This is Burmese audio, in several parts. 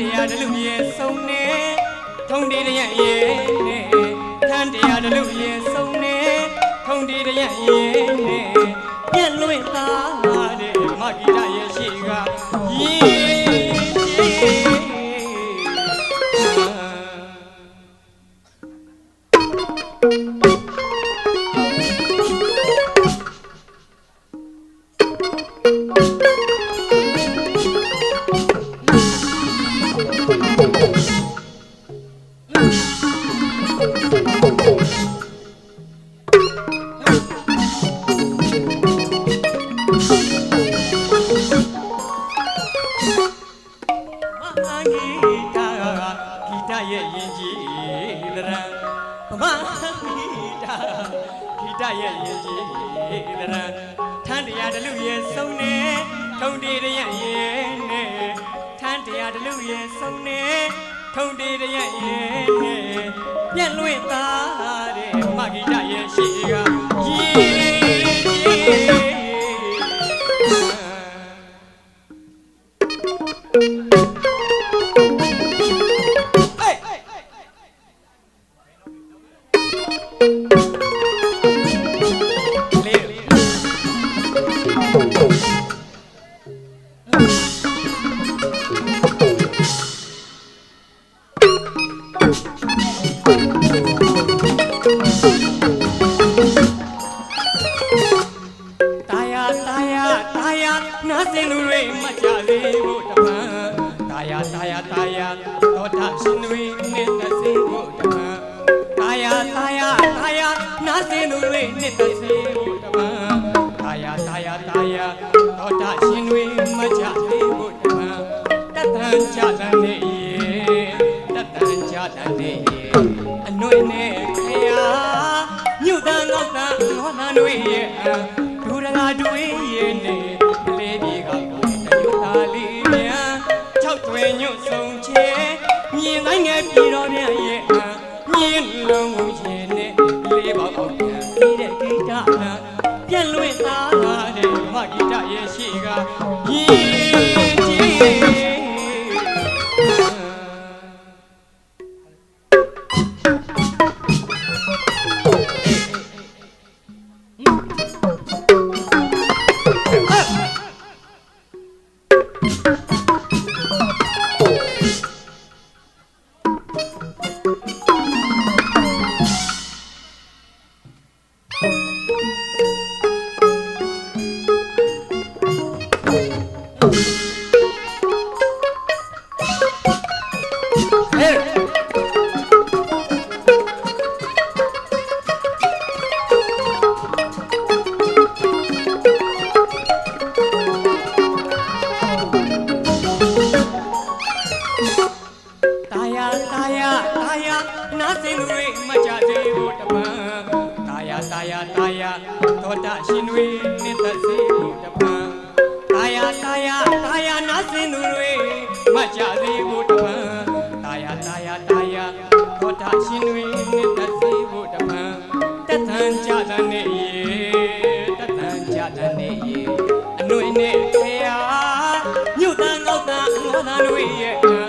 တရားတလူရဲ့စုံနေထုံတီတရက်ရဲ့နဲ့ထန်းတရားတလူရဲ့စုံနေထုံတီတရက်ရဲ့နဲ့ပြက်လွင့်သားတဲ့မဂိတရဲ့ရှိကရေ တရဲ့ယင်ကြီးတရံဗမာဂီတဂီတရဲ့ယင်ကြီးတရံထန်းတရားတလူရဲ့ဆုံးနေထုံတီတရဲ့ရဲ့နဲ့ထန်းတရားတလူရဲ့ဆုံးနေထုံတီတရဲ့ရဲ့နဲ့ပြန့်လွင့်တ Música သာယာသာယာနားစင်သူတွေနှစ်သက်စေ လွင့်အားတဲ့မဂိတရဲ့ရှိကရေကြီး ရှင်တွေ Adana'nın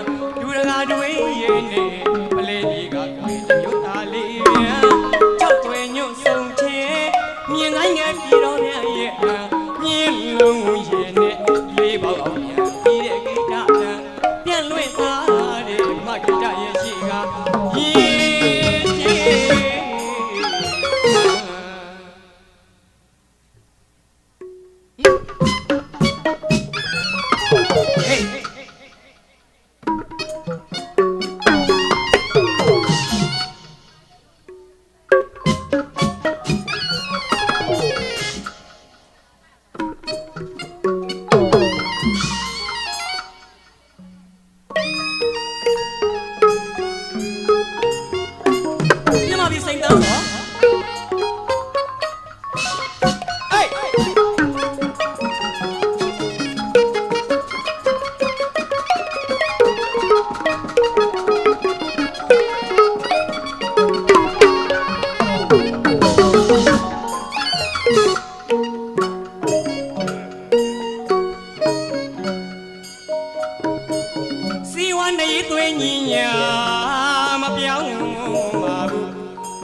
နေသွင်းညီညာမပြောင်းပါဘူး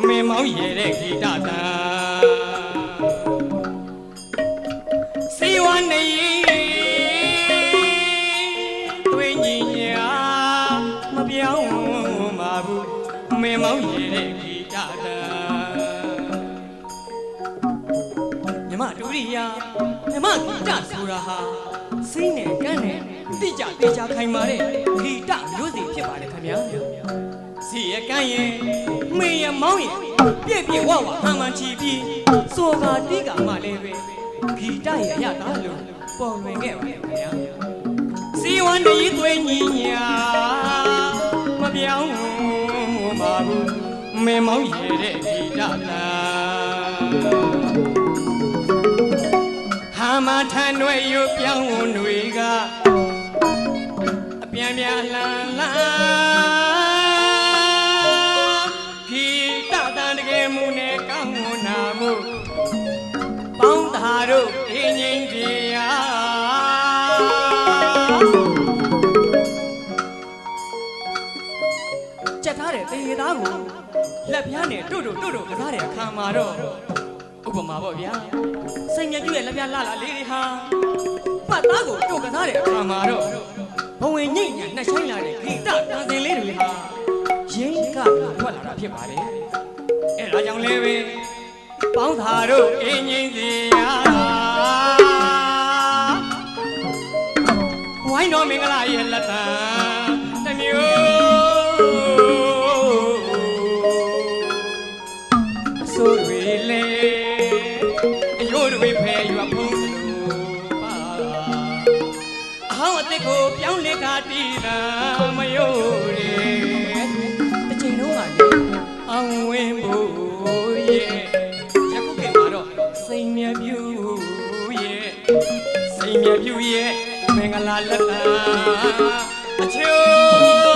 မင်းမောင်ရတဲ့ဂီတတန်စီဝနေသွင်းညီညာမပြောင်းပါဘူးမင်းမောင်ရတဲ့ဂီတတန်မြမဒုရိယာမြမဂီတဆိုတာဟာစိတ်နဲ့ကန်းနဲ့ တိကျတေချာခိုင်မာတဲ့ဂီတမျိုးစီဖြစ်ပါတယ်ခင်ဗျာစီရကန်းရဲ့မေရမောင်းရဲ့ပြည့်ပြည့်ဝဝအမှန်ချီပြီးစောကာတိကမှလည်းပဲဂီတရဲ့ရတာလို့ပေါ်လွင်ခဲ့ပါတယ်ခင်ဗျာစီဝနေသွေးညီညာမပြောင်းပါဘူးမေမောင်းရဲ့တဲ့ဂီတတန်ဟာမထန်တွေရပြောင်းဝင်တွေက အပြန်ပြန်လှန်လှန်ခီတတန်တကယ်မှုနဲ့ကောင်းမွန်နာမှုပေါင်းသာတို့အင်းငိမ့်စီယာကြက်ထားတဲ့တေသားကိုလက်ပြားနဲ့တို့တို့တို့တို့ကစားတဲ့အခါမှာတော့ဥပမာပေါ့ဗျာစိတ်မြပြည့်ရဲ့လက်ပြလှလာလေးတွေဟာပတ်သားကိုတို့ကစားတဲ့အခါမှာတော့ ဘဝင်ညိတ်ညာနှက်ဆိုင်လာတဲ့ဂီတတန်စင်လေးတွေဟာရင်းကထွက်လာတာဖြစ်ပါတယ်အဲဒါကြောင့်လည်းပဲပေါင်းသာတို့အင်းငိမ့်စီယာဝိုင်းတော်မင်္ဂလာရဲ့လက်တံ ယခုခေတ်မှာတော့စိန်မြပြူရဲ့စိန်မြပြူရဲ့မင်္ဂလာလက်တာအချိုး